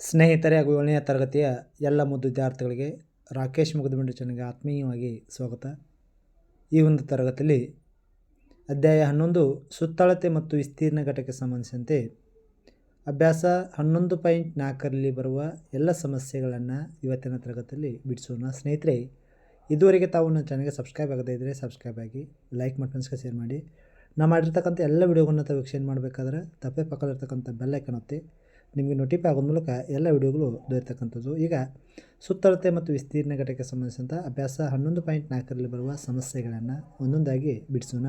ಸ್ನೇಹಿತರೆ ಹಾಗೂ ಏಳನೆಯ ತರಗತಿಯ ಎಲ್ಲ ಮುದ್ದು ವಿದ್ಯಾರ್ಥಿಗಳಿಗೆ ರಾಕೇಶ್ ಮುಗಿದಬಂಡಿ ಚಾನಲ್ಗೆ ಆತ್ಮೀಯವಾಗಿ ಸ್ವಾಗತ. ಈ ಒಂದು ತರಗತಿಯಲ್ಲಿ ಅಧ್ಯಾಯ ಹನ್ನೊಂದು, ಸುತ್ತಳತೆ ಮತ್ತು ವಿಸ್ತೀರ್ಣ ಘಟಕ್ಕೆ ಸಂಬಂಧಿಸಿದಂತೆ ಅಭ್ಯಾಸ ಹನ್ನೊಂದು ಪಾಯಿಂಟ್ ನಾಲ್ಕರಲ್ಲಿ ಬರುವ ಎಲ್ಲ ಸಮಸ್ಯೆಗಳನ್ನು ಇವತ್ತಿನ ತರಗತಿಯಲ್ಲಿ ಬಿಡಿಸೋಣ. ಸ್ನೇಹಿತರೆ, ಇದುವರೆಗೆ ತಾವು ನನ್ನ ಚಾನಲ್ಗೆ ಸಬ್ಸ್ಕ್ರೈಬ್ ಆಗದೇ ಇದ್ದರೆ ಸಬ್ಸ್ಕ್ರೈಬ್ ಆಗಿ, ಲೈಕ್ ಮಾಡಿ ಫ್ರೆಂಡ್ಸ್ಗೆ ಶೇರ್ ಮಾಡಿ. ನಾವು ಮಾಡಿರ್ತಕ್ಕಂಥ ಎಲ್ಲ ವೀಡಿಯೋಗಳನ್ನ ತಾವು ವೀಕ್ಷಣೆ ಮಾಡಬೇಕಾದ್ರೆ ತಪ್ಪೇ ಪಕ್ಕದಲ್ಲಿರ್ತಕ್ಕಂಥ ಬೆಲ್ಲೈಕನ್ ಒತ್ತಿ ನಿಮಗೆ ನೋಟಿಫೈ ಆಗೋ ಮೂಲಕ ಎಲ್ಲ ವಿಡಿಯೋಗಳು ದೊರೆತಕ್ಕಂಥದ್ದು. ಈಗ ಸುತ್ತಳತೆ ಮತ್ತು ವಿಸ್ತೀರ್ಣ ಘಟಕಕ್ಕೆ ಸಂಬಂಧಿಸಿದಂಥ ಅಭ್ಯಾಸ ಹನ್ನೊಂದು ಪಾಯಿಂಟ್ ನಾಲ್ಕರಲ್ಲಿ ಬರುವ ಸಮಸ್ಯೆಗಳನ್ನು ಒಂದೊಂದಾಗಿ ಬಿಡಿಸೋಣ.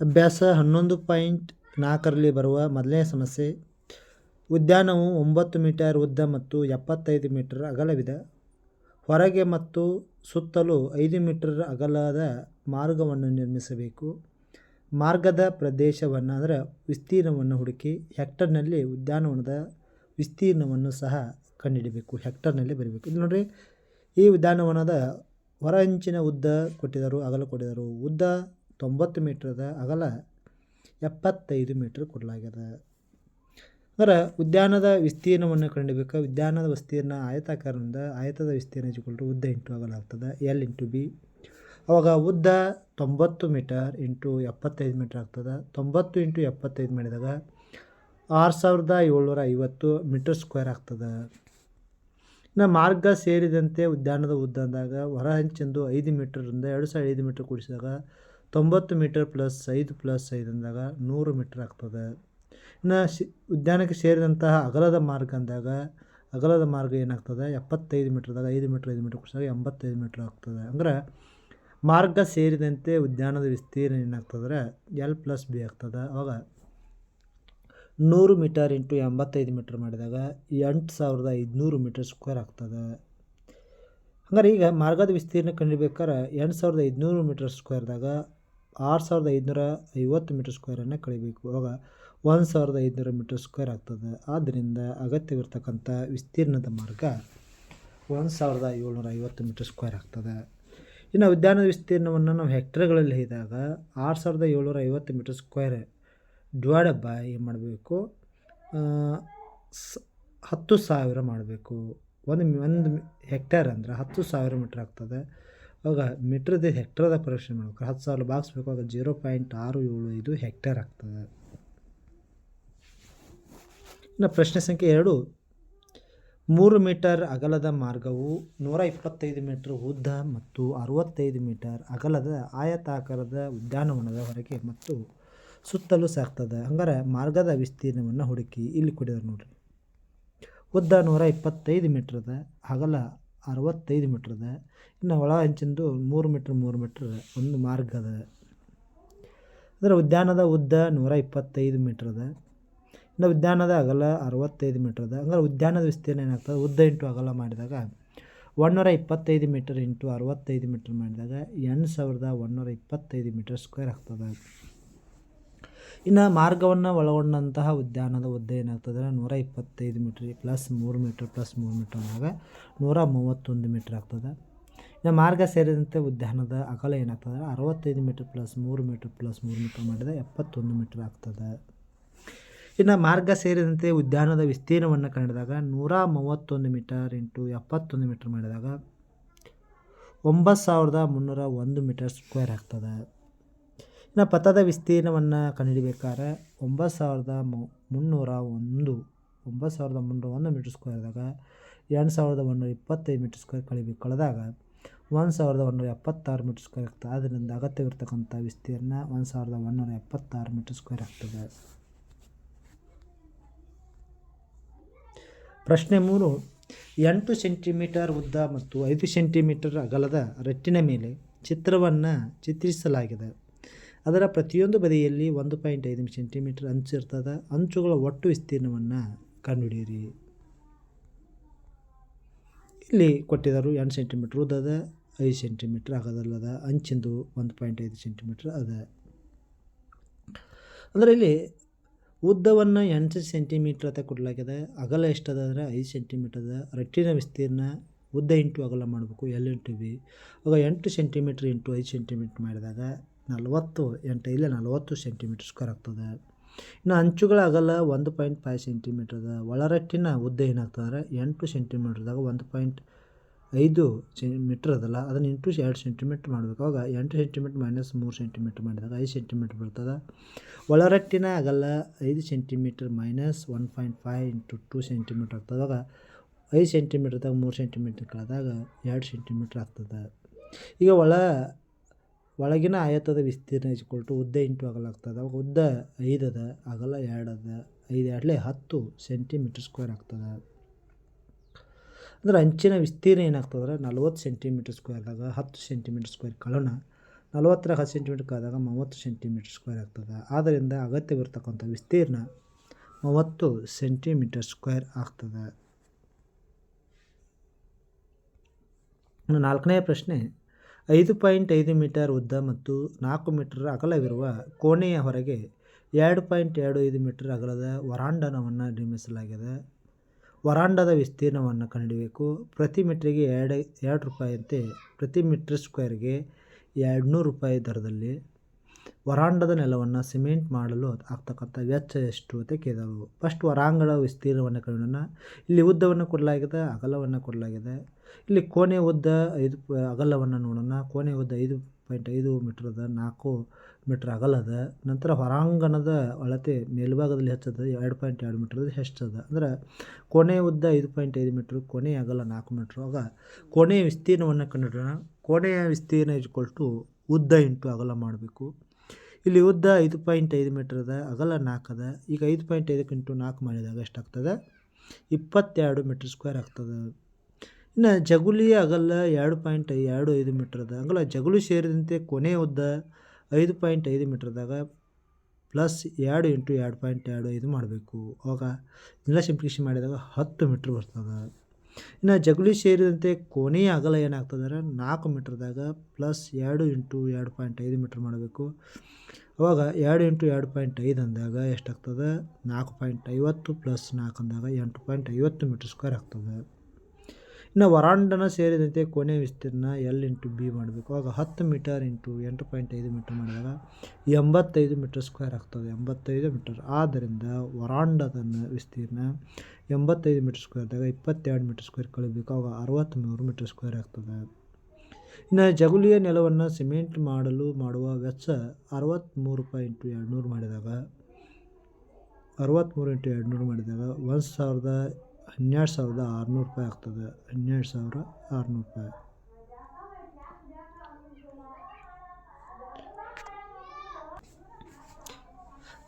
ಅಭ್ಯಾಸ ಹನ್ನೊಂದು ಪಾಯಿಂಟ್ ನಾಲ್ಕರಲ್ಲಿ ಬರುವ ಮೊದಲನೇ ಸಮಸ್ಯೆ ಉದ್ಯಾನವು ಒಂಬತ್ತು ಮೀಟರ್ ಉದ್ದ ಮತ್ತು ಎಪ್ಪತ್ತೈದು ಮೀಟರ್ ಅಗಲವಿದೆ. ಹೊರಗೆ ಮತ್ತು ಸುತ್ತಲೂ ಐದು ಮೀಟರ್ ಅಗಲದ ಮಾರ್ಗವನ್ನು ನಿರ್ಮಿಸಬೇಕು. ಮಾರ್ಗದ ಪ್ರದೇಶವನ್ನು ಅಂದರೆ ವಿಸ್ತೀರ್ಣವನ್ನು ಹುಡುಕಿ ಹೆಕ್ಟರ್ನಲ್ಲಿ ಉದ್ಯಾನವನದ ವಿಸ್ತೀರ್ಣವನ್ನು ಸಹ ಕಂಡುಹಿಡಬೇಕು. ಹೆಕ್ಟರ್ನಲ್ಲಿ ಬರೀಬೇಕು. ಇಲ್ಲಿ ನೋಡಿರಿ, ಈ ಉದ್ಯಾನವನದ ಹೊರ ಅಂಚಿನ ಉದ್ದ ಕೊಟ್ಟಿದ್ದರು, ಅಗಲ ಕೊಟ್ಟಿದ್ದರು. ಉದ್ದ ತೊಂಬತ್ತು ಮೀಟ್ರದ ಅಗಲ ಎಪ್ಪತ್ತೈದು ಮೀಟ್ರ್ ಕೊಡಲಾಗ್ಯದ ಅಂದ್ರೆ ಉದ್ಯಾನದ ವಿಸ್ತೀರ್ಣವನ್ನು ಕಂಡುಹಿಡಬೇಕು ಉದ್ಯಾನದ ವಿಸ್ತೀರ್ಣ ಆಯತಾಕಾರದಿಂದ ಆಯತದ ವಿಸ್ತೀರ್ಣ ಇಜ್ಕೊಳ್ತು ಉದ್ದ ಇಂಟು ಅಗಲ ಆಗ್ತದೆ ಎಲ್ ಇಂಟು ಬಿ. ಅವಾಗ ಉದ್ದ ತೊಂಬತ್ತು ಮೀಟರ್ ಇಂಟು ಎಪ್ಪತ್ತೈದು ಮೀಟರ್ ಆಗ್ತದೆ. ತೊಂಬತ್ತು ಇಂಟು ಎಪ್ಪತ್ತೈದು ಮಾಡಿದಾಗ ಆರು ಸಾವಿರದ ಏಳ್ನೂರ ಐವತ್ತು ಮೀಟರ್ ಸ್ಕ್ವೇರ್ ಆಗ್ತದೆ. ಇನ್ನು ಮಾರ್ಗ ಸೇರಿದಂತೆ ಉದ್ಯಾನದ ಉದ್ದ ಅಂದಾಗ ಹೊರ ಹಂಚಿಂದು ಐದು ಮೀಟರಿಂದ ಎರಡು ಸಾವಿರ ಐದು ಮೀಟರ್ ಕೂಡಿಸಿದಾಗ ತೊಂಬತ್ತು ಮೀಟರ್ ಪ್ಲಸ್ ಐದು ಪ್ಲಸ್ ಐದು ಅಂದಾಗ ನೂರು ಮೀಟರ್ ಆಗ್ತದೆ. ಇನ್ನು ಶಿ, ಉದ್ಯಾನಕ್ಕೆ ಸೇರಿದಂತಹ ಅಗಲದ ಮಾರ್ಗ ಅಂದಾಗ, ಅಗಲದ ಮಾರ್ಗ ಏನಾಗ್ತದೆ? ಎಪ್ಪತ್ತೈದು ಮೀಟ್ರದಾಗ ಐದು ಮೀಟ್ರ್ ಐದು ಮೀಟ್ರ್ ಕುಸಿದಾಗ ಎಂಬತ್ತೈದು ಮೀಟ್ರ್ ಆಗ್ತದೆ. ಅಂದ್ರೆ ಮಾರ್ಗ ಸೇರಿದಂತೆ ಉದ್ಯಾನದ ವಿಸ್ತೀರ್ಣ ಏನಾಗ್ತದ್ರೆ ಎಲ್ ಪ್ಲಸ್ ಬಿ ಆಗ್ತದೆ. ಅವಾಗ ನೂರು ಮೀಟರ್ ಇಂಟು ಎಂಬತ್ತೈದು ಮೀಟ್ರ್ ಮಾಡಿದಾಗ ಎಂಟು ಸಾವಿರದ ಐದುನೂರು ಮೀಟರ್ ಸ್ಕ್ವೇರ್ ಆಗ್ತದೆ. ಹಂಗಾರೆ ಈಗ ಮಾರ್ಗದ ವಿಸ್ತೀರ್ಣ ಕಂಡಿಬೇಕಾದ್ರೆ ಎಂಟು ಸಾವಿರದ ಐದುನೂರು ಮೀಟರ್ ಸ್ಕ್ವೇರ್ದಾಗ ಆರು ಸಾವಿರದ ಐದುನೂರ ಐವತ್ತು ಮೀಟರ್ ಸ್ಕ್ವೇರನ್ನು ಕಳಿಬೇಕು. ಅವಾಗ ಒಂದು ಸಾವಿರದ ಐದುನೂರು ಮೀಟರ್ ಸ್ಕ್ವೇರ್ ಆಗ್ತದೆ. ಆದ್ದರಿಂದ ಅಗತ್ಯವಿರ್ತಕ್ಕಂಥ ವಿಸ್ತೀರ್ಣದ ಮಾರ್ಗ ಒಂದು ಸಾವಿರದ ಏಳ್ನೂರ ಐವತ್ತು ಮೀಟರ್ ಸ್ಕ್ವೇರ್ ಆಗ್ತದೆ. ಇನ್ನು ಉದ್ಯಾನದ ವಿಸ್ತೀರ್ಣವನ್ನು ನಾವು ಹೆಕ್ಟರ್ಗಳಲ್ಲಿ ಹೇಳಿದಾಗ ಆರು ಸಾವಿರದ ಏಳ್ನೂರ ಐವತ್ತು ಮೀಟರ್ ಸ್ಕ್ವೇರ್ ಡಿವೈಡ್ ಬೈ ಏನು ಮಾಡಬೇಕು? ಹತ್ತು ಸಾವಿರ ಮಾಡಬೇಕು. ಒಂದು ಒಂದು ಹೆಕ್ಟೇರ್ ಅಂದ್ರೆ ಹತ್ತು ಸಾವಿರ ಮೀಟ್ರ್ ಆಗ್ತದೆ. ಅವಾಗ ಮೀಟ್ರದ ಹೆಕ್ಟರ್ದ ಪರೀಕ್ಷೆ ಮಾಡಬೇಕು. ಹತ್ತು ಸಾವಿರ ಬಾಗಿಸ್ಬೇಕು ಆಗ ಜೀರೋ ಪಾಯಿಂಟ್ ಆರು ಏಳು ಐದು ಹೆಕ್ಟೇರ್ ಆಗ್ತದೆ. ಇನ್ನು ಪ್ರಶ್ನೆ ಸಂಖ್ಯೆ ಎರಡು. ಮೂರು ಮೀಟರ್ ಅಗಲದ ಮಾರ್ಗವು ನೂರ ಇಪ್ಪತ್ತೈದು ಮೀಟರ್ ಉದ್ದ ಮತ್ತು ಅರವತ್ತೈದು ಮೀಟರ್ ಅಗಲದ ಆಯತಾಕಾರದ ಉದ್ಯಾನವನದ ಹೊರಗೆ ಮತ್ತು ಸುತ್ತಲೂ ಸಾಕ್ತದೆ ಹಂಗಾರೆ ಮಾರ್ಗದ ವಿಸ್ತೀರ್ಣವನ್ನು ಹುಡುಕಿ ಇಲ್ಲಿ ಕೊಡಿದಾರೆ ನೋಡ್ರಿ. ಉದ್ದ ನೂರ ಇಪ್ಪತ್ತೈದು ಮೀಟ್ರದ, ಅಗಲ ಅರವತ್ತೈದು ಮೀಟ್ರದ, ಇನ್ನು ಒಳ ಹಂಚಿಂದು ಮೂರು ಮೀಟ್ರ್ ಮೂರು ಮೀಟ್ರ್ ಒಂದು ಮಾರ್ಗದ. ಅದ ಅದರ ಉದ್ಯಾನದ ಉದ್ದ ನೂರ ಇಪ್ಪತ್ತೈದು ಮೀಟ್ರದ ಇನ್ನು ಉದ್ಯಾನದ ಅಗಲ ಅರವತ್ತೈದು ಮೀಟ್ರದ, ಹಂಗಾರೆ ಉದ್ಯಾನದ ವಿಸ್ತೀರ್ಣ ಏನಾಗ್ತದೆ? ಉದ್ದ ಇಂಟು ಅಗಲ ಮಾಡಿದಾಗ ಒಂದುನೂರ ಇಪ್ಪತ್ತೈದು ಮೀಟರ್ ಇಂಟು ಅರವತ್ತೈದು ಮೀಟ್ರ್ ಮಾಡಿದಾಗ ಎಂಟು ಸಾವಿರದ ಒಂದುನೂರ ಇಪ್ಪತ್ತೈದು ಮೀಟರ್ ಸ್ಕ್ವೇರ್ ಆಗ್ತದೆ. ಇನ್ನು ಮಾರ್ಗವನ್ನು ಒಳಗೊಂಡಂತಹ ಉದ್ಯಾನದ ಉದ್ದ ಏನಾಗ್ತದೆ ನೂರ ಇಪ್ಪತ್ತೈದು ಮೀಟ್ರ್ ಪ್ಲಸ್ ಮೂರು ಮೀಟ್ರ್ ಪ್ಲಸ್ ಮೂರು ಮೀಟ್ರ್ ಅಂದಾಗ ನೂರ ಮೂವತ್ತೊಂದು ಮೀಟ್ರ್ ಆಗ್ತದೆ. ಇನ್ನು ಮಾರ್ಗ ಸೇರಿದಂತೆ ಉದ್ಯಾನದ ಅಗಲ ಏನಾಗ್ತದೆ ಅರವತ್ತೈದು ಮೀಟ್ರ್ ಪ್ಲಸ್ ಮೂರು ಮೀಟ್ರ್ ಪ್ಲಸ್ ಮೂರು ಮೀಟ್ರ್ ಮಾಡಿದರೆ ಎಪ್ಪತ್ತೊಂದು ಮೀಟ್ರ್ ಆಗ್ತದೆ. ಇನ್ನು ಮಾರ್ಗ ಸೇರಿದಂತೆ ಉದ್ಯಾನದ ವಿಸ್ತೀರ್ಣವನ್ನು ಕಂಡಿದಾಗ ನೂರ ಮೂವತ್ತೊಂದು ಮೀಟರ್ ಇಂಟು ಎಪ್ಪತ್ತೊಂದು ಮೀಟರ್ ಮಾಡಿದಾಗ ಒಂಬತ್ತು ಸಾವಿರದ ಮುನ್ನೂರ ಒಂದು ಮೀಟರ್ ಸ್ಕ್ವೇರ್ ಆಗ್ತದೆ. ಇನ್ನು ಪಥದ ವಿಸ್ತೀರ್ಣವನ್ನು ಕಂಡುಹಿಡಿಬೇಕಾದ್ರೆ ಒಂಬತ್ತು ಸಾವಿರದ ಮುನ್ನೂರ ಒಂದು, ಒಂಬತ್ತು ಸಾವಿರದ ಮುನ್ನೂರ ಒಂದು ಮೀಟರ್ ಸ್ಕ್ವೇರ್ದಾಗ ಎರಡು ಸಾವಿರದ ಒಂದೂರ ಇಪ್ಪತ್ತೈದು ಮೀಟರ್ ಸ್ಕ್ವೇರ್ ಕಳಿಬೇಕು ಕಳೆದಾಗ ಒಂದು ಸಾವಿರದ ಒಂದೂರ ಎಪ್ಪತ್ತಾರು ಮೀಟರ್ ಸ್ಕ್ವೇರ್ ಆಗ್ತದೆ. ಆದ್ದರಿಂದ ಅಗತ್ಯವಿರ್ತಕ್ಕಂಥ ವಿಸ್ತೀರ್ಣ ಒಂದು ಸಾವಿರದ ಒಂದೂರ ಎಪ್ಪತ್ತಾರು ಮೀಟರ್ ಸ್ಕ್ವೇರ್ ಆಗ್ತದೆ. ಪ್ರಶ್ನೆ ಮೂರು, ಎಂಟು ಸೆಂಟಿಮೀಟರ್ ಉದ್ದ ಮತ್ತು ಐದು ಸೆಂಟಿಮೀಟರ್ ಅಗಲದ ರಟ್ಟಿನ ಮೇಲೆ ಚಿತ್ರವನ್ನು ಚಿತ್ರಿಸಲಾಗಿದೆ. ಅದರ ಪ್ರತಿಯೊಂದು ಬದಿಯಲ್ಲಿ ಒಂದು ಪಾಯಿಂಟ್ ಐದು ಸೆಂಟಿಮೀಟರ್ ಅಂಚು ಇರ್ತದೆ. ಅಂಚುಗಳ ಒಟ್ಟು ವಿಸ್ತೀರ್ಣವನ್ನು ಕಂಡುಹಿಡಿಯಿರಿ. ಇಲ್ಲಿ ಕೊಟ್ಟಿದ್ದಾರೆ ಎಂಟು ಸೆಂಟಿಮೀಟ್ರ್ ಉದ್ದದ, ಐದು ಸೆಂಟಿಮೀಟ್ರ್ ಆಗೋದಲ್ಲದ ಅಂಚಿಂದು ಒಂದು ಪಾಯಿಂಟ್ ಐದು ಸೆಂಟಿಮೀಟ್ರ್ ಅದ. ಅಂದರೆ ಇಲ್ಲಿ ಉದ್ದವನ್ನು ಎಂಟು ಸೆಂಟಿಮೀಟ್ರ್ ಅಂತ ಕೊಡಲಾಗಿದೆ ಅಗಲ ಎಷ್ಟದ ಅಂದರೆ ಐದು ಸೆಂಟಿಮೀಟ್ರ್ ಅದ. ರಟ್ಟಿನ ವಿಸ್ತೀರ್ಣ ಉದ್ದ ಇಂಟು ಅಗಲ ಮಾಡಬೇಕು, ಎಲ್ ಇಂಟು ಬಿ. ಆಗ ಎಂಟು ಸೆಂಟಿಮೀಟ್ರ್ ಇಂಟು ಐದು ಸೆಂಟಿಮೀಟ್ರ್ ಮಾಡಿದಾಗ ನಲವತ್ತು, ಎಂಟು ಇಲ್ಲ ನಲವತ್ತು ಸೆಂಟಿಮೀಟ್ರ್ ಸ್ಕ್ವೇರ್ ಆಗ್ತದೆ. ಇನ್ನು ಅಂಚುಗಳ ಅಗಲ ಒಂದು ಪಾಯಿಂಟ್ ಫೈವ್ ಸೆಂಟಿಮೀಟ್ರ್ ಅದ. ಒಳರಟ್ಟಿನ ಉದ್ದ ಏನಾಗ್ತದೆ ಅಂದ್ರೆ ಎಂಟು ಸೆಂಟಿಮೀಟ್ರ್ದಾಗ ಒಂದು ಪಾಯಿಂಟ್ ಐದು ಮೀಟ್ರ್ ಅದಲ್ಲ, ಅದನ್ನು ಇಂಟು ಎರಡು ಸೆಂಟಿಮೀಟ್ರ್ ಮಾಡಬೇಕು. ಆವಾಗ ಎಂಟು ಸೆಂಟಿಮೀಟ್ರ್ ಮೈನಸ್ ಮೂರು ಸೆಂಟಿಮೀಟ್ರ್ ಮಾಡಿದಾಗ ಐದು ಸೆಂಟಿಮೀಟ್ರ್ ಬರ್ತದೆ. ಒಳರಟ್ಟಿನ ಆಗಲ್ಲ, ಐದು centimetre minus one point five into two centimetre ಆಗ್ತದೆ. ಆವಾಗ ಐದು ಸೆಂಟಿಮೀಟ್ರ್ದಾಗ ಮೂರು ಸೆಂಟಿಮೀಟ್ರ್ ಕಳೆದಾಗ ಎರಡು ಸೆಂಟಿಮೀಟ್ರ್ ಆಗ್ತದೆ. ಈಗ ಒಳ, ಒಳಗಿನ ಆಯತದ ವಿಸ್ತೀರ್ಣ ಇಸ್ಕೊಟ್ಟು ಉದ್ದ ಇಂಟು ಅಗಲ ಆಗ್ತದೆ. ಅವಾಗ ಉದ್ದ ಐದು ಅದ ಅಗಲ ಎರಡು ಅದ ಐದು ಎರಡಲೇ ಹತ್ತು ಸೆಂಟಿಮೀಟ್ರ್ ಸ್ಕ್ವೇರ್ ಆಗ್ತದೆ. ಅಂದ್ರೆ ಅಂಚಿನ ವಿಸ್ತೀರ್ಣ ಏನಾಗ್ತದೆ ಅಂದ್ರೆ ನಲ್ವತ್ತು ಸೆಂಟಿಮೀಟರ್ ಸ್ಕ್ವೇರ್ದಾಗ ಹತ್ತು ಸೆಂಟಿಮೀಟರ್ ಸ್ಕ್ವೇರ್ ಕಳೋಣ. ನಲ್ವತ್ತರಾಗ ಹತ್ತು ಸೆಂಟಿಮೀಟರ್ ಕಳೆದಾಗ ಮೂವತ್ತು ಸೆಂಟಿಮೀಟರ್ ಸ್ಕ್ವೇರ್ ಆಗ್ತದೆ. ಆದ್ದರಿಂದ ಅಗತ್ಯವಿರ್ತಕ್ಕಂಥ ವಿಸ್ತೀರ್ಣ ಮೂವತ್ತು ಸೆಂಟಿಮೀಟರ್ ಸ್ಕ್ವೇರ್ ಆಗ್ತದೆ. ನಾಲ್ಕನೇ ಪ್ರಶ್ನೆ, ಐದು ಪಾಯಿಂಟ್ ಐದು ಮೀಟರ್ ಉದ್ದ ಮತ್ತು ನಾಲ್ಕು ಮೀಟರ್ ಅಗಲವಿರುವ ಕೋಣೆಯ ಹೊರಗೆ ಎರಡು ಪಾಯಿಂಟ್ ಎರಡು ಐದು ಮೀಟರ್ ಅಗಲದ ವರಾಂಡನವನ್ನು ನಿರ್ಮಿಸಲಾಗಿದೆ. ವರಾಂಡದ ವಿಸ್ತೀರ್ಣವನ್ನು ಕಂಡುಹಿಡಿಯಬೇಕು ಪ್ರತಿ ಮೀಟ್ರಿಗೆ ಎರಡು ಎರಡು ರೂಪಾಯಿಯಂತೆ ಪ್ರತಿ ಮೀಟ್ರ್ ಸ್ಕ್ವೇರ್ಗೆ ಎರಡುನೂರು ರೂಪಾಯಿ ದರದಲ್ಲಿ ವರಾಂಡದ ನೆಲವನ್ನು ಸಿಮೆಂಟ್ ಮಾಡಲು ಆಗ್ತಕ್ಕಂಥ ವೆಚ್ಚ ಎಷ್ಟು ಅಂತ ಕೇಳಿದರು ಫಸ್ಟ್ ವರಾಂಗಣ ವಿಸ್ತೀರ್ಣವನ್ನು ಕಂಡುಹಿಡಿಯೋಣ ಇಲ್ಲಿ ಉದ್ದವನ್ನು ಕೊಡಲಾಗಿದೆ, ಅಗಲವನ್ನು ಕೊಡಲಾಗಿದೆ. ಇಲ್ಲಿ ಕೋಣೆ ಉದ್ದ ಐದು, ಅಗಲವನ್ನು ನೋಡೋಣ. ಕೋಣೆ ಉದ್ದ ಐದು ಪಾಯಿಂಟ್ ಐದು ಮೀಟ್ರದ ನಾಲ್ಕು ಮೀಟ್ರ್ ಅಗಲದ ನಂತರ ಹೊರಾಂಗಣದ ಅಳತೆ ಮೇಲ್ಭಾಗದಲ್ಲಿ ಹೆಚ್ಚದ ಎರಡು ಪಾಯಿಂಟ್ ಎರಡು ಮೀಟ್ರ್ ಹೆಚ್ಚದ. ಅಂದ್ರೆ ಕೊನೆ ಉದ್ದ ಐದು ಪಾಯಿಂಟ್ ಐದು ಮೀಟ್ರ್ ಕೊನೆ ಅಗಲ ನಾಲ್ಕು ಮೀಟ್ರ್. ಆಗ ಕೊನೆ ವಿಸ್ತೀರ್ಣವನ್ನು ಕಂಡುಹಿಡಿಯೋಣ. ಕೊನೆಯ ವಿಸ್ತೀರ್ಣ ಇಜ್ಕೊಳ್ಟು ಉದ್ದ ಇಂಟು ಅಗಲ ಮಾಡಬೇಕು. ಇಲ್ಲಿ ಉದ್ದ ಐದು ಪಾಯಿಂಟ್ ಐದು ಮೀಟ್ರ್ ಅದ ಅಗಲ ನಾಲ್ಕು ಅದ ಈಗ ಐದು ಪಾಯಿಂಟ್ ಐದಕ್ಕೆ ಇಂಟು ನಾಲ್ಕು ಮಾಡಿದಾಗ ಎಷ್ಟಾಗ್ತದೆ? ಇಪ್ಪತ್ತೆರಡು ಮೀಟ್ರ್ ಸ್ಕ್ವೇರ್ ಆಗ್ತದೆ. ಇನ್ನು ಜಗುಲಿಯ ಅಗಲ ಎರಡು ಪಾಯಿಂಟ್ ಎರಡು ಐದು ಮೀಟ್ರ್ ಅದ ಅಗಲ ಜಗುಲಿ ಸೇರಿದಂತೆ ಕೊನೆಯ ಉದ್ದ ಐದು ಪಾಯಿಂಟ್ ಐದು ಮೀಟ್ರ್ದಾಗ ಪ್ಲಸ್ ಎರಡು ಇಂಟು ಎರಡು ಪಾಯಿಂಟ್ ಎರಡು ಐದು ಮಾಡಬೇಕು. ಆವಾಗ ಎಲ್ಲ ಸಿಂಪ್ಲಿಕೇಶನ್ ಮಾಡಿದಾಗ ಹತ್ತು ಮೀಟ್ರ್ ಬರ್ತದೆ. ಇನ್ನು ಜಗುಲಿ ಸೇರಿದಂತೆ ಕೊನೆಯ ಅಗಲ ಏನಾಗ್ತದಂದ್ರೆ ನಾಲ್ಕು ಮೀಟ್ರ್ದಾಗ ಪ್ಲಸ್ ಎರಡು ಇಂಟು ಎರಡು ಪಾಯಿಂಟ್ ಐದು ಮೀಟ್ರ್ ಮಾಡಬೇಕು. ಅವಾಗ ಎರಡು ಇಂಟು ಎರಡು ಪಾಯಿಂಟ್ ಐದು ಅಂದಾಗ ಎಷ್ಟಾಗ್ತದೆ? ನಾಲ್ಕು ಪಾಯಿಂಟ್ ಐವತ್ತು ಪ್ಲಸ್ ನಾಲ್ಕು ಅಂದಾಗ ಎಂಟು ಪಾಯಿಂಟ್ ಐವತ್ತು ಮೀಟ್ರ್ ಸ್ಕ್ವೇರ್ ಆಗ್ತದೆ. ಇನ್ನು ವರಾಂಡನ ಸೇರಿದಂತೆ ಕೊನೆ ವಿಸ್ತೀರ್ಣ ಎಲ್ ಇಂಟು ಬಿ ಮಾಡಬೇಕು. ಆಗ ಹತ್ತು ಮೀಟರ್ ಇಂಟು ಎಂಟು ಪಾಯಿಂಟ್ ಐದು ಮೀಟರ್ ಮಾಡಿದಾಗ ಎಂಬತ್ತೈದು ಮೀಟರ್ ಸ್ಕ್ವೇರ್ ಆಗ್ತದೆ, ಎಂಬತ್ತೈದು ಮೀಟರ್. ಆದ್ದರಿಂದ ವರಾಂಡದ ವಿಸ್ತೀರ್ಣ ಎಂಬತ್ತೈದು ಮೀಟರ್ ಸ್ಕ್ವೇರ್ದಾಗ ಇಪ್ಪತ್ತೆರಡು ಮೀಟರ್ ಸ್ಕ್ವೇರ್ ಕಳಿಬೇಕು. ಆಗ ಅರವತ್ತ್ಮೂರು ಮೀಟರ್ ಸ್ಕ್ವೇರ್ ಆಗ್ತದೆ. ಇನ್ನು ಜಗುಲಿಯ ನೆಲವನ್ನು ಸಿಮೆಂಟ್ ಮಾಡಲು ಮಾಡುವ ವೆಚ್ಚ ಅರವತ್ತ್ಮೂರು ರೂಪಾಯಿ ಇಂಟು ಎರಡುನೂರು ಮಾಡಿದಾಗ ಅರವತ್ತ್ಮೂರು ಇಂಟು ಎರಡುನೂರು ಮಾಡಿದಾಗ, ಒಂದು ಸಾವಿರದ ಹನ್ನೆರಡು ಸಾವಿರದ ಆರುನೂರು ರೂಪಾಯಿ ಆಗ್ತದೆ. ಹನ್ನೆರಡು ಸಾವಿರ ಆರುನೂರು ರೂಪಾಯಿ.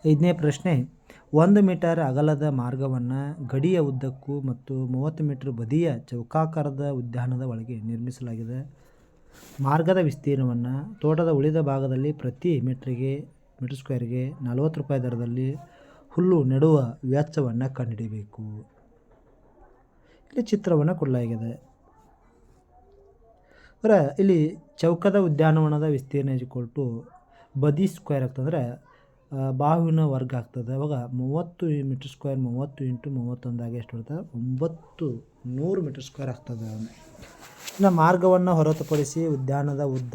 ಐದನೇ ಪ್ರಶ್ನೆ, ಒಂದು ಮೀಟರ್ ಅಗಲದ ಮಾರ್ಗವನ್ನು ಗಡಿಯ ಉದ್ದಕ್ಕೂ ಮತ್ತು ಮೂವತ್ತು ಮೀಟರ್ ಬದಿಯ ಚೌಕಾಕಾರದ ಉದ್ಯಾನದ ಒಳಗೆ ನಿರ್ಮಿಸಲಾಗಿದೆ. ಮಾರ್ಗದ ವಿಸ್ತೀರ್ಣವನ್ನು ತೋಟದ ಉಳಿದ ಭಾಗದಲ್ಲಿ ಪ್ರತಿ ಮೀಟ್ರಿಗೆ, ಮೀಟರ್ ಸ್ಕ್ವೇರ್ಗೆ ನಲವತ್ತು ರೂಪಾಯಿ ದರದಲ್ಲಿ ಹುಲ್ಲು ನೆಡುವ ವೆಚ್ಚವನ್ನು ಕಂಡುಹಿಡಿಯಬೇಕು ಇಲ್ಲಿ ಚಿತ್ರವನ್ನು ಕೊಡಲಾಗಿದೆ. ಅಂದರೆ ಇಲ್ಲಿ ಚೌಕದ ಉದ್ಯಾನವನದ ವಿಸ್ತೀರ್ಣ ಟು ಬದಿ ಸ್ಕ್ವೇರ್ ಆಗ್ತಂದ್ರೆ ಬಾಹುವಿನ ವರ್ಗ ಆಗ್ತದೆ. ಅವಾಗ ಮೂವತ್ತು ಮೀಟರ್ ಸ್ಕ್ವೇರ್ ಮೂವತ್ತು ಇಂಟು ಮೂವತ್ತೊಂದಾಗಿ ಎಷ್ಟು ಬರ್ತದೆ? ಒಂಬತ್ತು ನೂರು ಮೀಟರ್ ಸ್ಕ್ವೇರ್ ಆಗ್ತದೆ. ಇನ್ನು ಮಾರ್ಗವನ್ನು ಹೊರತುಪಡಿಸಿ ಉದ್ಯಾನದ ಉದ್ದ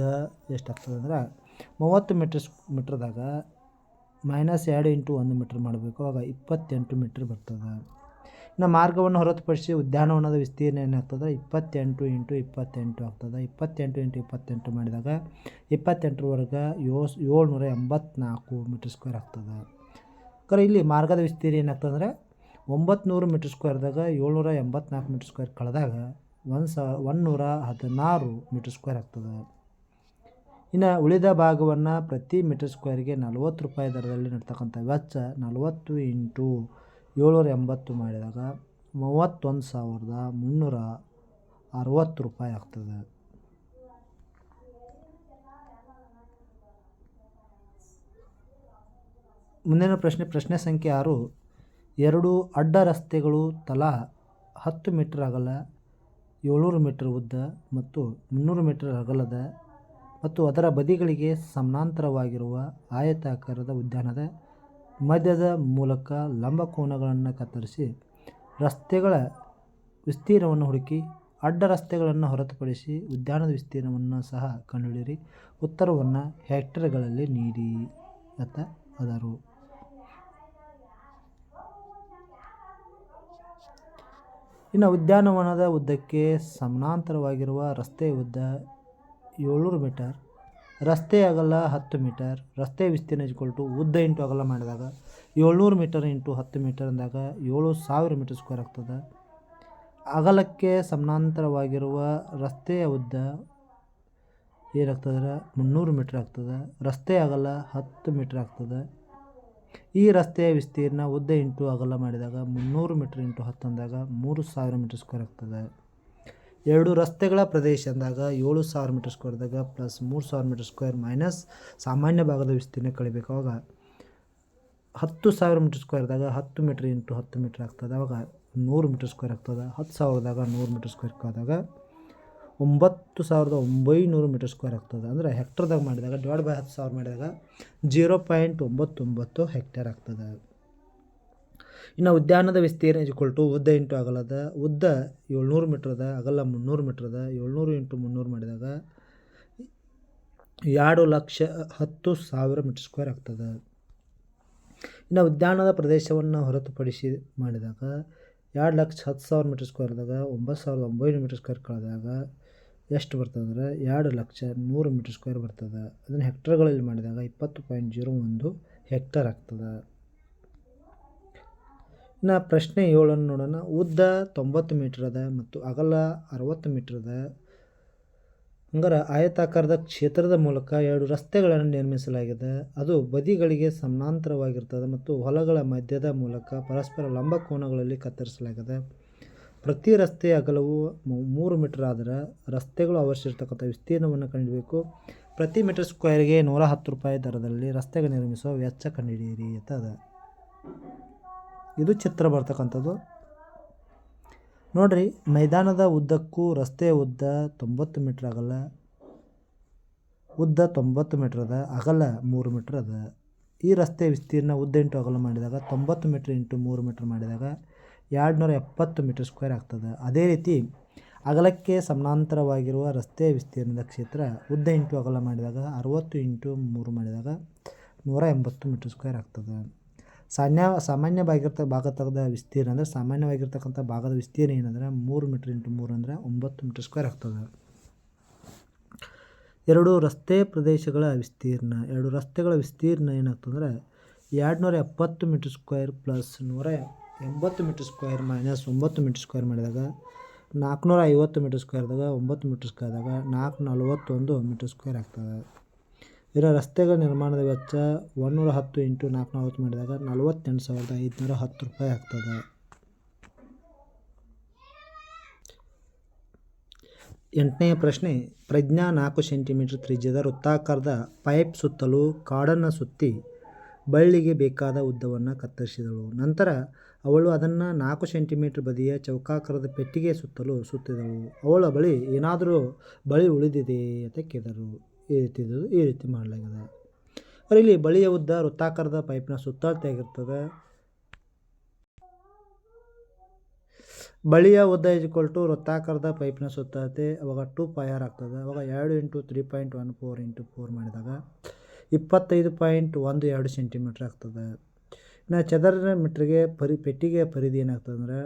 ಎಷ್ಟಾಗ್ತದೆ ಅಂದ್ರೆ, ಮೂವತ್ತು ಮೀಟರ್ ಮೀಟ್ರ್ದಾಗ ಮೈನಸ್ ಎರಡು ಇಂಟು ಒಂದು ಮೀಟ್ರ್ ಮಾಡಬೇಕು. ಆಗ ಇಪ್ಪತ್ತೆಂಟು ಮೀಟ್ರ್ ಬರ್ತದೆ. ಇನ್ನು ಮಾರ್ಗವನ್ನು ಹೊರತುಪಡಿಸಿ ಉದ್ಯಾನವನದ ವಿಸ್ತೀರ್ಣ ಏನಾಗ್ತದೆ? ಇಪ್ಪತ್ತೆಂಟು ಇಂಟು ಇಪ್ಪತ್ತೆಂಟು ಆಗ್ತದೆ. ಇಪ್ಪತ್ತೆಂಟು ಇಂಟು ಇಪ್ಪತ್ತೆಂಟು ಮಾಡಿದಾಗ ಇಪ್ಪತ್ತೆಂಟರವರೆಗೆ ಯೋಸ್ ಏಳ್ನೂರ ಎಂಬತ್ನಾಲ್ಕು ಮೀಟ್ರ್ ಸ್ಕ್ವೇರ್ ಆಗ್ತದೆ. ಕರೆ, ಇಲ್ಲಿ ಮಾರ್ಗದ ವಿಸ್ತೀರ್ಣ ಏನಾಗ್ತದೆ ಅಂದರೆ ಒಂಬತ್ತು ಮೀಟ್ರ್ ಸ್ಕ್ವೇರ್ದಾಗ ಏಳ್ನೂರ ಎಂಬತ್ನಾಲ್ಕು ಮೀಟ್ರ್ ಸ್ಕ್ವೇರ್ ಕಳೆದಾಗ ಒಂದು ಸಾವಿರ ಒಂದುನೂರ ಹದಿನಾರು ಮೀಟ್ರ್ ಸ್ಕ್ವೇರ್ ಆಗ್ತದೆ. ಇನ್ನು ಉಳಿದ ಭಾಗವನ್ನು ಪ್ರತಿ ಮೀಟರ್ ಸ್ಕ್ವೇರ್ಗೆ ನಲ್ವತ್ತು ರೂಪಾಯಿ ದರದಲ್ಲಿ ನಡ್ತಕ್ಕಂಥ ವೆಚ್ಚ ನಲವತ್ತು ಇಂಟು ಏಳ್ನೂರ ಎಂಬತ್ತು ಮಾಡಿದಾಗ ಮೂವತ್ತೊಂದು ಸಾವಿರದ ಮುನ್ನೂರ ಅರವತ್ತು ರೂಪಾಯಿ ಆಗ್ತದೆ. ಮುಂದಿನ ಪ್ರಶ್ನೆ ಪ್ರಶ್ನೆ ಸಂಖ್ಯೆ ಆರು. ಎರಡು ಅಡ್ಡ ರಸ್ತೆಗಳು ತಲಾ ಹತ್ತು ಮೀಟರ್ ಅಗಲ, ಏಳ್ನೂರು ಮೀಟರ್ ಉದ್ದ ಮತ್ತು ಮುನ್ನೂರು ಮೀಟರ್ ಅಗಲದ ಮತ್ತು ಅದರ ಬದಿಗಳಿಗೆ ಸಮಾನಾಂತರವಾಗಿರುವ ಆಯತಾಕಾರದ ಉದ್ಯಾನದ ಮಧ್ಯದ ಮೂಲಕ ಲಂಬಕೋನಗಳನ್ನು ಕತ್ತರಿಸಿ ರಸ್ತೆಗಳ ವಿಸ್ತೀರ್ಣವನ್ನು ಹುಡುಕಿ ಅಡ್ಡ ರಸ್ತೆಗಳನ್ನು ಹೊರತುಪಡಿಸಿ ಉದ್ಯಾನದ ವಿಸ್ತೀರ್ಣವನ್ನು ಸಹ ಕಂಡುಹಿಡಿಯಿರಿ. ಉತ್ತರವನ್ನು ಹೆಕ್ಟೇರ್ಗಳಲ್ಲಿ ನೀಡಿ ಅಂತ ಅದರು ಇನ್ನು ಉದ್ಯಾನವನದ ಉದ್ದಕ್ಕೆ ಸಮಾನಾಂತರವಾಗಿರುವ ರಸ್ತೆಯ ಉದ್ದ ಏಳ್ನೂರು ಮೀಟರ್ ರಸ್ತೆ ಅಗಲ ಹತ್ತು ಮೀಟರ್, ರಸ್ತೆ ವಿಸ್ತೀರ್ಣ ಇಜ್ಕೊಲ್ ಟು ಉದ್ದ ಇಂಟು ಅಗಲ ಮಾಡಿದಾಗ ಏಳ್ನೂರು ಮೀಟರ್ ಇಂಟು ಹತ್ತು ಮೀಟರ್ ಅಂದಾಗ ಏಳು ಸಾವಿರ ಮೀಟರ್ ಸ್ಕ್ವೇರ್ ಆಗ್ತದೆ. ಅಗಲಕ್ಕೆ ಸಮಾನಾಂತರವಾಗಿರುವ ರಸ್ತೆಯ ಉದ್ದ ಏನಾಗ್ತದ್ರೆ? ಮುನ್ನೂರು ಮೀಟ್ರ್ ಆಗ್ತದೆ. ರಸ್ತೆ ಅಗಲ ಹತ್ತು ಮೀಟ್ರ್ ಆಗ್ತದೆ. ಈ ರಸ್ತೆಯ ವಿಸ್ತೀರ್ಣ ಉದ್ದ ಇಂಟು ಅಗಲ ಮಾಡಿದಾಗ ಮುನ್ನೂರು ಮೀಟರ್ ಇಂಟು ಹತ್ತು ಅಂದಾಗ ಮೂರು ಸಾವಿರ ಮೀಟರ್ ಸ್ಕ್ವೇರ್ ಆಗ್ತದೆ. ಎರಡು ರಸ್ತೆಗಳ ಪ್ರದೇಶ ಅಂದಾಗ ಏಳು ಸಾವಿರ ಮೀಟರ್ ಸ್ಕ್ವೇರ್ದಾಗ ಪ್ಲಸ್ ಮೂರು ಸಾವಿರ ಮೀಟರ್ ಸ್ಕ್ವೇರ್ ಮೈನಸ್ ಸಾಮಾನ್ಯ ಭಾಗದ ವಿಸ್ತೀರ್ಣ ಕಳಿಬೇಕು ಅವಾಗ. ಹತ್ತು ಸಾವಿರ ಮೀಟರ್ ಸ್ಕ್ವೇರ್ದಾಗ ಹತ್ತು ಮೀಟ್ರ್ ಇಂಟು ಹತ್ತು ಮೀಟ್ರ್ ಆಗ್ತದೆ. ಅವಾಗ ನೂರು ಮೀಟರ್ ಸ್ಕ್ವೇರ್ ಆಗ್ತದೆ. ಹತ್ತು ಸಾವಿರದಾಗ ನೂರು ಮೀಟರ್ ಸ್ಕ್ವೇರ್ ಆದಾಗ ಒಂಬತ್ತು ಸಾವಿರದ ಒಂಬೈನೂರು ಮೀಟರ್ ಸ್ಕ್ವೇರ್ ಆಗ್ತದೆ. ಅಂದರೆ ಹೆಕ್ಟರ್ದಾಗ ಮಾಡಿದಾಗ ಡಿವೈಡ್ ಬೈ ಹತ್ತು ಸಾವಿರ ಮಾಡಿದಾಗ ಜೀರೋ ಪಾಯಿಂಟ್ ಒಂಬತ್ತೊಂಬತ್ತು ಹೆಕ್ಟೇರ್ ಆಗ್ತದೆ. ಇನ್ನು ಉದ್ಯಾನದ ವಿಸ್ತೀರ್ಣ ಇಕ್ವಲ್ ಟು ಉದ್ದ ಇಂಟು ಅಗಲದ, ಉದ್ದ ಏಳ್ನೂರು ಮೀಟ್ರ್ ಅದ ಅಗಲ ಮುನ್ನೂರು ಮೀಟ್ರ್ ಅದ ಏಳ್ನೂರು ಇಂಟು ಮುನ್ನೂರು ಮಾಡಿದಾಗ ಎರಡು ಲಕ್ಷ ಹತ್ತು ಸಾವಿರ ಮೀಟ್ರ್ ಸ್ಕ್ವೇರ್ ಆಗ್ತದೆ. ಇನ್ನು ಉದ್ಯಾನದ ಪ್ರದೇಶವನ್ನು ಹೊರತುಪಡಿಸಿ ಮಾಡಿದಾಗ ಎರಡು ಲಕ್ಷ ಹತ್ತು ಸಾವಿರ ಮೀಟರ್ ಸ್ಕ್ವೇರ್ದಾಗ ಒಂಬತ್ತು ಸಾವಿರದ ಒಂಬೈನೂರು ಮೀಟರ್ ಸ್ಕ್ವೇರ್ ಕಳೆದಾಗ ಎಷ್ಟು ಬರ್ತದಂದ್ರೆ ಎರಡು ಲಕ್ಷ ನೂರು ಮೀಟರ್ ಸ್ಕ್ವೇರ್ ಬರ್ತದೆ. ಅದನ್ನು ಹೆಕ್ಟರ್ಗಳಲ್ಲಿ ಮಾಡಿದಾಗ ಇಪ್ಪತ್ತು ಪಾಯಿಂಟ್ ಜೀರೋ ಒಂದು ಹೆಕ್ಟರ್ ಆಗ್ತದೆ. ಇನ್ನು ಪ್ರಶ್ನೆ ಏಳನ್ನು ನೋಡೋಣ. ಉದ್ದ ತೊಂಬತ್ತು ಮೀಟ್ರ್ ಅದ ಮತ್ತು ಅಗಲ ಅರವತ್ತು ಮೀಟ್ರ್ ಅದ. ಹಂಗಾರೆ ಆಯತಾಕಾರದ ಕ್ಷೇತ್ರದ ಮೂಲಕ ಎರಡು ರಸ್ತೆಗಳನ್ನು ನಿರ್ಮಿಸಲಾಗಿದೆ. ಅದು ಬದಿಗಳಿಗೆ ಸಮಾನಾಂತರವಾಗಿರ್ತದೆ ಮತ್ತು ಹೊಲಗಳ ಮಧ್ಯದ ಮೂಲಕ ಪರಸ್ಪರ ಲಂಬ ಕೋನಗಳಲ್ಲಿ ಕತ್ತರಿಸಲಾಗಿದೆ. ಪ್ರತಿ ರಸ್ತೆಯ ಅಗಲವು ಮೂರು ಮೀಟರ್ ಆದರೆ ರಸ್ತೆಗಳು ಅವಶ್ಯರ್ತಕ್ಕಂಥ ವಿಸ್ತೀರ್ಣವನ್ನು ಕಂಡುಹಿಡಬೇಕು ಪ್ರತಿ ಮೀಟರ್ ಸ್ಕ್ವೇರ್ಗೆ ನೂರ ಹತ್ತು ರೂಪಾಯಿ ದರದಲ್ಲಿ ರಸ್ತೆಗೆ ನಿರ್ಮಿಸುವ ವೆಚ್ಚ ಕಂಡುಹಿಡಿಯಿರಿ ಅಂತ ಅದ. ಇದು ಚಿತ್ರ ಬರ್ತಕ್ಕಂಥದ್ದು. ನೋಡ್ರಿ, ಮೈದಾನದ ಉದ್ದಕ್ಕೂ ರಸ್ತೆ ಉದ್ದ ತೊಂಬತ್ತು ಮೀಟ್ರ್ ಅಗಲ, ಉದ್ದ ತೊಂಬತ್ತು ಮೀಟ್ರ್ ಅದ, ಅಗಲ ಮೂರು ಮೀಟ್ರ್ ಅದ. ಈ ರಸ್ತೆ ವಿಸ್ತೀರ್ಣ ಉದ್ದ ಇಂಟು ಅಗಲ ಮಾಡಿದಾಗ ತೊಂಬತ್ತು ಮೀಟ್ರ್ ಇಂಟು ಮೂರು ಮೀಟ್ರ್ ಮಾಡಿದಾಗ ಎರಡು ನೂರ ಎಪ್ಪತ್ತು ಮೀಟ್ರ್ ಸ್ಕ್ವೇರ್ ಆಗ್ತದೆ. ಅದೇ ರೀತಿ ಅಗಲಕ್ಕೆ ಸಮಾನಾಂತರವಾಗಿರುವ ರಸ್ತೆ ವಿಸ್ತೀರ್ಣದ ಕ್ಷೇತ್ರ ಉದ್ದ ಇಂಟು ಅಗಲ ಮಾಡಿದಾಗ ಅರುವತ್ತು ಇಂಟು ಮೂರು ಮಾಡಿದಾಗ ನೂರ ಎಂಬತ್ತು ಮೀಟ್ರ್ ಸ್ಕ್ವೇರ್ ಆಗ್ತದೆ. ಸಾನ್ಯ ಸಾಮಾನ್ಯವಾಗಿರ್ತ ಭಾಗ ತೆಗೆದ ವಿಸ್ತೀರ್ಣ ಅಂದರೆ ಸಾಮಾನ್ಯವಾಗಿರ್ತಕ್ಕಂಥ ಭಾಗದ ವಿಸ್ತೀರ್ಣ ಏನಂದ್ರೆ ಮೂರು ಮೀಟ್ರ್ ಇಂಟು ಮೂರು ಅಂದರೆ ಒಂಬತ್ತು ಮೀಟರ್ ಸ್ಕ್ವೇರ್ ಆಗ್ತದೆ. ಎರಡು ರಸ್ತೆ ಪ್ರದೇಶಗಳ ವಿಸ್ತೀರ್ಣ. ಎರಡು ರಸ್ತೆಗಳ ವಿಸ್ತೀರ್ಣ ಏನಾಗ್ತಂದ್ರೆ ಎರಡು ನೂರ ಎಪ್ಪತ್ತು ಮೀಟ್ರ್ ಸ್ಕ್ವೇರ್ ಪ್ಲಸ್ ನೂರ ಎಂಬತ್ತು ಮೀಟ್ರ್ ಸ್ಕ್ವೇರ್ ಮೈನಸ್ ಒಂಬತ್ತು ಮೀಟರ್ ಸ್ಕ್ವೇರ್ ಮಾಡಿದಾಗ ನಾಲ್ಕುನೂರ ಐವತ್ತು ಮೀಟರ್ ಸ್ಕ್ವೇರ್ದಾಗ ಒಂಬತ್ತು ಮೀಟರ್ ಸ್ಕ್ವೇರ್ದಾಗ ನಾಲ್ಕು ನಲ್ವತ್ತೊಂದು ಮೀಟರ್ ಸ್ಕ್ವೇರ್ ಆಗ್ತದೆ. ಇದರ ರಸ್ತೆಗಳ ನಿರ್ಮಾಣದ ವೆಚ್ಚ ಒಂದೂರ ಹತ್ತು ಇಂಟು ನಾಲ್ಕು ನಲ್ವತ್ತು ಮಾಡಿದಾಗ ನಲವತ್ತೆಂಟು ಸಾವಿರದ ಐದುನೂರ ಹತ್ತು ರೂಪಾಯಿ ಆಗ್ತದೆ. ಎಂಟನೆಯ ಪ್ರಶ್ನೆ, ಪ್ರಜ್ಞಾ ನಾಲ್ಕು ಸೆಂಟಿಮೀಟರ್ ತ್ರಿಜ್ಯದ ವೃತ್ತಾಕಾರದ ಪೈಪ್ ಸುತ್ತಲೂ ಕಾಡನ್ನು ಸುತ್ತಿ ಬಳ್ಳಿಗೆ ಬೇಕಾದ ಉದ್ದವನ್ನು ಕತ್ತರಿಸಿದಳು. ನಂತರ ಅವಳು ಅದನ್ನು ನಾಲ್ಕು ಸೆಂಟಿಮೀಟರ್ ಬದಿಯ ಚೌಕಾಕಾರದ ಪೆಟ್ಟಿಗೆ ಸುತ್ತಲೂ ಸುತ್ತಿದಳು. ಅವಳ ಬಳಿ ಏನಾದರೂ ಬಳಿ ಉಳಿದಿದೆ ಅಂತ ಕೇಳಿದರು ಈ ರೀತಿ ಇದು ಈ ರೀತಿ ಮಾಡಲಾಗಿದೆ. ಅವ್ರು ಇಲ್ಲಿ ಬಳಿಯ ಉದ್ದ ವೃತ್ತಾಕಾರದ ಪೈಪ್ನ ಸುತ್ತಳತೆಯಾಗಿರ್ತದೆ ಬಳಿಯ ಉದ್ದ ಇಜ್ಕೊಲ್ ಟು ವೃತ್ತಾಕಾರದ ಪೈಪ್ನ ಸುತ್ತಳತೆ ಅವಾಗ ಟೂ ಪೈ ಆರ್ ಆಗ್ತದೆ. ಅವಾಗ ಎರಡು into three point one four into four ಮಾಡಿದಾಗ ಇಪ್ಪತ್ತೈದು ಪಾಯಿಂಟ್ ಒಂದು ಎರಡು ಸೆಂಟಿಮೀಟ್ರ್ ಆಗ್ತದೆ. ಇನ್ನು ಚದರ ಮೀಟ್ರಿಗೆ ಪರಿ ಪೆಟ್ಟಿಗೆ ಪರಿಧಿ ಏನಾಗ್ತದೆ ಅಂದರೆ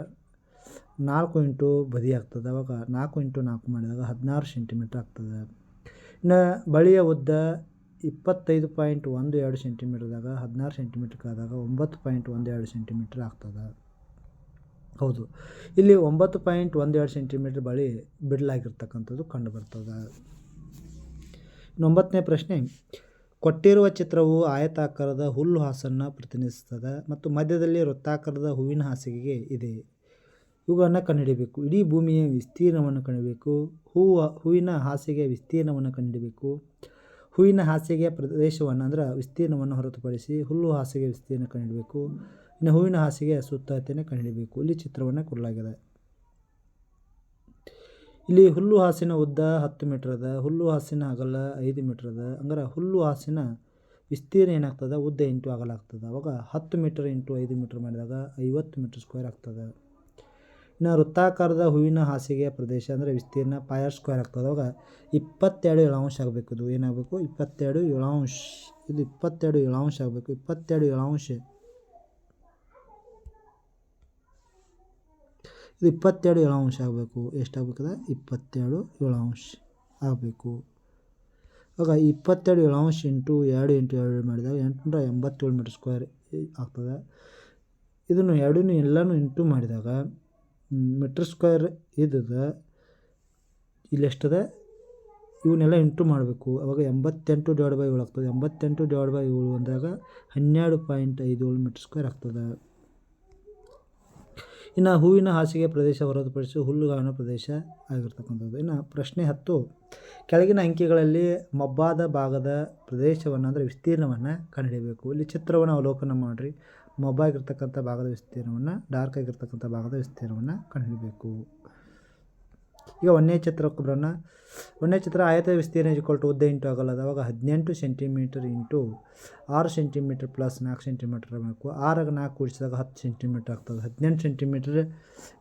ನಾಲ್ಕು ಇಂಟು ಬದಿ ಆಗ್ತದೆ. ಅವಾಗ ನಾಲ್ಕು ಇಂಟು ನಾಲ್ಕು ಮಾಡಿದಾಗ ಹದಿನಾರು ಸೆಂಟಿಮೀಟ್ರ್ ಆಗ್ತದೆ. ಇನ್ನು ಬಳಿಯ ಉದ್ದ ಇಪ್ಪತ್ತೈದು ಪಾಯಿಂಟ್ ಒಂದು ಎರಡು ಸೆಂಟಿಮೀಟ್ರ್ದಾಗ, ಹದಿನಾರು ಸೆಂಟಿಮೀಟ್ರ್ ಆದಾಗ ಒಂಬತ್ತು ಪಾಯಿಂಟ್ ಒಂದು ಎರಡು ಸೆಂಟಿಮೀಟ್ರ್ ಆಗ್ತದೆ. ಹೌದು. ಇಲ್ಲಿ ಒಂಬತ್ತು ಪಾಯಿಂಟ್ ಒಂದು ಎರಡು ಸೆಂಟಿಮೀಟ್ರ್ ಬಳಿ ಬಿಡಲಾಗಿರ್ತಕ್ಕಂಥದ್ದು ಕಂಡುಬರ್ತದೆ. ಇನ್ನು ಒಂಬತ್ತನೇ ಪ್ರಶ್ನೆ, ಕೊಟ್ಟಿರುವ ಚಿತ್ರವು ಆಯತಾಕಾರದ ಹುಲ್ಲು ಹಾಸನ್ನು ಪ್ರತಿನಿಧಿಸ್ತದೆ ಮತ್ತು ಮಧ್ಯದಲ್ಲಿ ವೃತ್ತಾಕಾರದ ಹೂವಿನ ಹಾಸಿಗೆಗೆ ಇದೆ. ಇವುಗಳನ್ನು ಕಂಡುಹಿಡಿಯಬೇಕು ಇಡೀ ಭೂಮಿಯ ವಿಸ್ತೀರ್ಣವನ್ನು ಕಂಡುಹಿಡಬೇಕು ಹೂವು, ಹೂವಿನ ಹಾಸಿಗೆಯ ವಿಸ್ತೀರ್ಣವನ್ನು ಕಂಡುಹಿಡಬೇಕು ಹೂವಿನ ಹಾಸಿಗೆಯ ಪ್ರದೇಶವನ್ನು ಅಂದ್ರೆ ವಿಸ್ತೀರ್ಣವನ್ನು ಹೊರತುಪಡಿಸಿ ಹುಲ್ಲು ಹಾಸಿಗೆ ವಿಸ್ತೀರ್ಣ ಕಂಡುಹಿಡಬೇಕು ಇನ್ನು ಹೂವಿನ ಹಾಸಿಗೆಯ ಸುತ್ತಳತೆಯನ್ನು ಕಂಡುಹಿಡಬೇಕು ಇಲ್ಲಿ ಚಿತ್ರವನ್ನು ಕೊಡಲಾಗಿದೆ. ಇಲ್ಲಿ ಹುಲ್ಲು ಹಾಸಿನ ಉದ್ದ ಹತ್ತು ಮೀಟರ್ ಅದ ಹುಲ್ಲು ಹಾಸಿನ ಅಗಲ ಐದು ಮೀಟ್ರ್ ಅದ ಅಂದ್ರೆ ಹುಲ್ಲು ಹಾಸಿನ ವಿಸ್ತೀರ್ಣ ಏನಾಗ್ತದೆ? ಉದ್ದ ಇಂಟು ಅಗಲ ಆಗ್ತದೆ. ಅವಾಗ ಹತ್ತು ಮೀಟರ್ ಇಂಟು ಐದು ಮೀಟ್ರ್ ಮಾಡಿದಾಗ ಐವತ್ತು ಮೀಟ್ರ್ ಸ್ಕ್ವೇರ್ ಆಗ್ತದೆ. ಇನ್ನು ವೃತ್ತಾಕಾರದ ಹೂವಿನ ಹಾಸಿಗೆಯ ಪ್ರದೇಶ ಅಂದರೆ ವಿಸ್ತೀರ್ಣ ಪಾಯರ್ ಸ್ಕ್ವೇರ್ ಆಗ್ತದೆ. ಅವಾಗ ಇಪ್ಪತ್ತೆರಡು ಏಳಾಂಶ ಆಗಬೇಕು ಇದು ಏನಾಗಬೇಕು? ಇಪ್ಪತ್ತೆರಡು ಏಳಾಂಶ, ಇದು ಇಪ್ಪತ್ತೆರಡು ಏಳಾಂಶ ಆಗಬೇಕು. ಇಪ್ಪತ್ತೆರಡು ಏಳಾಂಶ. ಇದು ಇಪ್ಪತ್ತೆರಡು ಏಳಾಂಶ ಆಗಬೇಕು. ಎಷ್ಟಾಗಬೇಕದ? ಇಪ್ಪತ್ತೆರಡು ಏಳಾಂಶ ಆಗಬೇಕು. ಆಗ ಇಪ್ಪತ್ತೆರಡು ಏಳಾಂಶ ಇಂಟು ಎರಡು ಇಂಟು ಎರಡು ಮಾಡಿದಾಗ ಎಂಟುನೂರ ಎಂಬತ್ತೇಳು ಮೀಟರ್ ಸ್ಕ್ವೇರ್ ಆಗ್ತದೆ. ಇದನ್ನು ಎರಡನ್ನೂ ಎಲ್ಲನೂ ಇಂಟು ಮಾಡಿದಾಗ ಮೀಟ್ರ್ ಸ್ಕ್ವೇರ್ ಇದ್ದದ ಇಲ್ಲೆಷ್ಟದ ಇವನ್ನೆಲ್ಲ ಇಂಟ್ರೂ ಮಾಡಬೇಕು. ಅವಾಗ ಎಂಬತ್ತೆಂಟು ಡಿವೈಡ್ ಬೈ ಏಳು ಆಗ್ತದೆ. ಎಂಬತ್ತೆಂಟು ಡಿವೈಡ್ ಬೈ ಏಳು ಅಂದಾಗ ಹನ್ನೆರಡು ಪಾಯಿಂಟ್ ಐದು ಏಳು ಮೀಟ್ರ್ ಸ್ಕ್ವೇರ್ ಆಗ್ತದೆ. ಇನ್ನು ಹೂವಿನ ಹಾಸಿಗೆ ಪ್ರದೇಶ ಹೊರತುಪಡಿಸಿ ಹುಲ್ಲುಗಾವನ ಪ್ರದೇಶ ಆಗಿರ್ತಕ್ಕಂಥದ್ದು. ಇನ್ನು ಪ್ರಶ್ನೆ ಹತ್ತು. ಕೆಳಗಿನ ಅಂಕಿಗಳಲ್ಲಿ ಮಬ್ಬಾದ ಭಾಗದ ಪ್ರದೇಶವನ್ನು ಅಂದರೆ ವಿಸ್ತೀರ್ಣವನ್ನು ಕಂಡುಹಿಡಿಯಬೇಕು. ಇಲ್ಲಿ ಚಿತ್ರವನ್ನು ಅವಲೋಕನ ಮಾಡಿರಿ. ಮಬ್ಬಾಗಿರ್ತಕ್ಕಂಥ ಭಾಗದ ವಿಸ್ತೀರ್ಣವನ್ನು ಡಾರ್ಕ್ ಆಗಿರ್ತಕ್ಕಂಥ ಭಾಗದ ವಿಸ್ತೀರ್ಣವನ್ನು ಕಂಡುಹಿಡಿಯಬೇಕು ಈಗ ಒಂದನೇ ಚಿತ್ರ ಬರೋಣ ಒಂದನೇ ಚಿತ್ರ ಆಯತ ವಿಸ್ತೀರ್ಣ ಇಟ್ಕೊಳ್ತು ಉದ್ದ ಇಂಟು ಆಗಲ್ಲ ಅವಾಗ ಹದಿನೆಂಟು ಸೆಂಟಿಮೀಟರ್ ಇಂಟು ಆರು ಸೆಂಟಿಮೀಟರ್ ಪ್ಲಸ್ ನಾಲ್ಕು ಸೆಂಟಿಮೀಟರ್ ಬೇಕು ಆರಾಗ ನಾಲ್ಕು ಕೂಡಿಸಿದಾಗ ಹತ್ತು ಸೆಂಟಿಮೀಟರ್ ಆಗ್ತದೆ. ಹದಿನೆಂಟು ಸೆಂಟಿಮೀಟರ್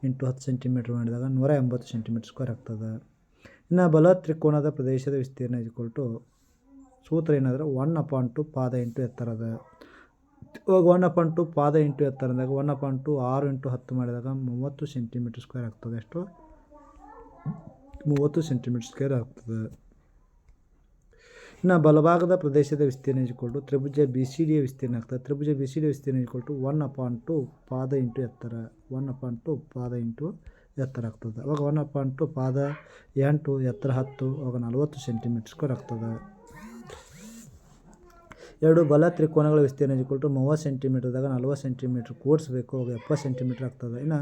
ಇಂಟು ಹತ್ತು ಸೆಂಟಿಮೀಟರ್ ಮಾಡಿದಾಗ ನೂರ ಎಂಬತ್ತು ಸೆಂಟಿಮೀಟರ್ ಸ್ಕ್ವೇರ್ ಆಗ್ತದೆ. ಇನ್ನು ಬಲ ತ್ರಿಕೋನದ ಪ್ರದೇಶದ ವಿಸ್ತೀರ್ಣ ಇಟ್ಕೊಳ್ತು ಸೂತ್ರ ಏನಾದ್ರೆ ಒನ್ ಅಪಾನ್ ಟು ಪಾದ ಇಂಟು ಎತ್ತರದ. ಇವಾಗ ಒನ್ ಪಾಯಿಂಟ್ ಟು ಪಾದ ಇಂಟು ಎತ್ತರ ಅಂದಾಗ ಒನ್ ಪಾಯಿಂಟ್ ಟು ಆರು ಇಂಟು ಹತ್ತು ಮಾಡಿದಾಗ ಮೂವತ್ತು ಸೆಂಟಿಮೀಟರ್ ಸ್ಕ್ವೇರ್ ಆಗ್ತದೆ. ಎಷ್ಟು? ಮೂವತ್ತು ಸೆಂಟಿಮೀಟರ್ ಸ್ಕ್ವೇರ್ ಆಗ್ತದೆ. ಇನ್ನು ಬಲಭಾಗದ ಪ್ರದೇಶದ ವಿಸ್ತೀರ್ಣ ಇಜ್ಕೊಂಡು ತ್ರಿಭುಜ ಬಿ ಸಿ ಡಿಯ ವಿಸ್ತೀರ್ಣ ಆಗ್ತದೆ. ತ್ರಿಭುಜ ಬಿ ಸಿ ಡಿ ವಿಸ್ತೀರ್ಣ ಇಟ್ಕೊಳ್ಟು ಒನ್ ಅಪಾನ್ ಟು ಪಾದ ಇಂಟು ಎತ್ತರ. ಒನ್ ಅಪಾನ್ ಟು ಪಾದ ಇಂಟು ಎತ್ತರ ಆಗ್ತದೆ. ಅವಾಗ ಒನ್ ಅಪಾನ್ ಟು ಪಾದ ಎಂಟು ಎತ್ತರ ಹತ್ತು, ಅವಾಗ ನಲವತ್ತು ಸೆಂಟಿಮೀಟರ್ ಸ್ಕ್ವೇರ್ ಆಗ್ತದೆ. ಎರಡು ಬಲ ತ್ರಿಕೋನಗಳ ವಿಸ್ತೀರ್ಣ ಈಕ್ವಲ್ ಟು ಮೂವತ್ತು ಸೆಂಟಿಮೀಟರ್ದಾಗ ನಲ್ವತ್ತು ಸೆಂಟಿಮೀಟ್ರ್ ಕೂಡಿಸ್ಬೇಕು ಅವಾಗ ಎಪ್ಪತ್ತು ಸೆಂಟಿಮೀಟ್ರ್ ಆಗ್ತದೆ. ಇನ್ನು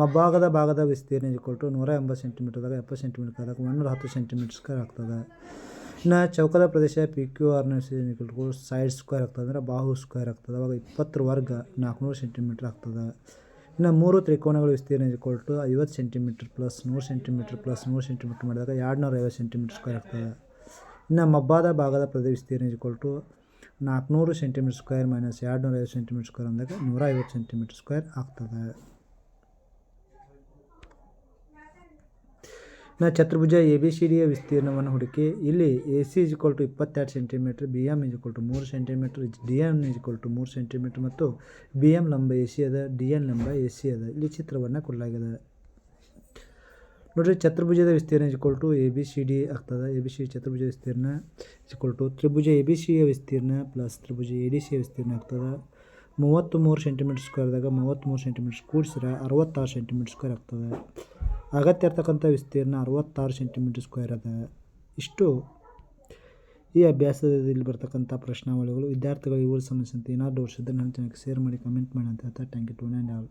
ಮಬ್ಬಾಗದ ಭಾಗದ ವಿಸ್ತೀರ್ಣ ಈಕ್ವಲ್ ಟು ನೂರ ಎಂಬತ್ತು ಸೆಂಟಿಮೀಟರ್ದಾಗ ಎಪ್ಪತ್ತು ಸೆಂಟಿಮೀಟ್ರ್ ಆದಾಗ ಒಂದೂರ ಹತ್ತು ಸೆಂಟಿಮೀಟರ್ ಸ್ಕ್ವೇರ್ ಆಗ್ತದೆ. ಇನ್ನು ಚೌಕದ ಪ್ರದೇಶ ಪಿ ಕ್ಯೂ ಆರ್ನ ಈಕ್ವಲ್ ಟು ಸೈಡ್ ಸ್ಕ್ವೇರ್ ಆಗ್ತದೆ, ಅಂದರೆ ಬಾಹು ಸ್ಕ್ವೇರ್ ಆಗ್ತದೆ. ಅವಾಗ ಇಪ್ಪತ್ತರ ವರ್ಗ ನಾಲ್ಕುನೂರು ಸೆಂಟಿಮೀಟ್ರ್ ಆಗ್ತದೆ. ಇನ್ನು ಮೂರು ತ್ರಿಕೋನಗಳ ವಿಸ್ತೀರ್ಣ ಈಕ್ವಲ್ ಟು ಐವತ್ತು ಸೆಂಟಿಮೀಟ್ರ್ ಪ್ಲಸ್ ನೂರು ಸೆಂಟಿಮೀಟ್ರ್ ಪ್ಲಸ್ ನೂರು ಸೆಂಟಿಮೀಟ್ರ್ ಮಾಡಿದಾಗ ಎರಡು ನೂರ ಐವತ್ತು ಸೆಂಟಿಮೀಟ್ರ್ ಸ್ಕ್ವೇರ್ ಆಗ್ತದೆ. ಇನ್ನು ಮಬ್ಬಾದ ಭಾಗದ ಪ್ರದೇಶ ವಿಸ್ತೀರ್ಣ ಈಕ್ವಲ್ ಟು ನಾಲ್ಕುನೂರು ಸೆಂಟಿಮೀಟರ್ ಸ್ಕ್ವೇರ್ ಮೈನಸ್ ಎರಡು ನೂರ ಐವತ್ತು ಸೆಂಟಿಮೀಟ್ರ್ ಸ್ಕ್ವೇರ್ ಅಂದಾಗ ನೂರ ಐವತ್ತು ಸೆಂಟಿಮೀಟರ್ ಸ್ಕ್ವೇರ್ ಆಗ್ತದೆ. ನಾ ಚತುರ್ಭುಜ ಎ ಬಿ ಸಿ ಡಿಯ ವಿಸ್ತೀರ್ಣವನ್ನು ಹುಡುಕಿ, ಇಲ್ಲಿ ಎ ಸಿ ಇಸ್ ಟು ಇಪ್ಪತ್ತೆರಡು centimetre B M is to ಮೂರು centimetre D M is to ಮೂರು ಸೆಂಟಿಮೀಟ್ರ್ ಮತ್ತು ಬಿ ಎಂ ಲಂಬ ಎ ಸಿ ಅದ ಡಿ ಎನ್ ಲಂಬ ಎ ಸಿ ಅದ. ಇಲ್ಲಿ ಚಿತ್ರವನ್ನು ಕೊಡಲಾಗಿದೆ. ನೋಡಿರಿ, ಚತುರ್ಭುಜದ ವಿಸ್ತೀರ್ಣ equal to A B C D ಆಗ್ತದೆ. ಎ ಬಿ ಸಿ ಚತುರ್ಭುಜ ವಿಸ್ತೀರ್ಣ ಇಕ್ವಲ್ ಟು ತ್ರಿಭುಜ ಎ ಬಿ ಸಿಯ ವಿಸ್ತೀರ್ಣ ಪ್ಲಸ್ ತ್ರಿಭುಜ ಎ ಡಿ ಸಿಯ ವಿಸ್ತೀರ್ಣ ಆಗ್ತದೆ. ಮೂವತ್ತ್ಮೂರು ಸೆಂಟಿಮೀಟ್ರ್ ಸ್ಕ್ವೇರ್ದಾಗ ಮೂವತ್ತ್ಮೂರು ಸೆಂಟಿಮೀಟ್ರ್ ಕೂಡಿಸಿದ್ರೆ ಅರವತ್ತಾರು ಸೆಂಟಿಮೀಟ್ರ್ ಸ್ಕ್ವೇರ್ ಆಗ್ತದೆ. ಅಗತ್ಯ ಇರ್ತಕ್ಕಂಥ ವಿಸ್ತೀರ್ಣ ಅರವತ್ತಾರು ಸೆಂಟಿಮೀಟ್ರ್ ಸ್ಕ್ವೇರ್ ಅದ. ಇಷ್ಟು ಈ ಅಭ್ಯಾಸದಲ್ಲಿ ಬರ್ತಕ್ಕಂಥ ಪ್ರಶ್ನಾವಳಿಗಳು. ವಿದ್ಯಾರ್ಥಿಗಳು ಇವರು ಸಂಬಂಧಿಸಿದಂತೆ ಏನಾದರೂ ಇದ್ದರೆ ನನ್ನ ಚಾನಲ್ಗೆ ಶೇರ್ ಮಾಡಿ ಕಮೆಂಟ್ ಮಾಡಿ ಅಂತ ಹೇಳ್ತಾ thank you to and all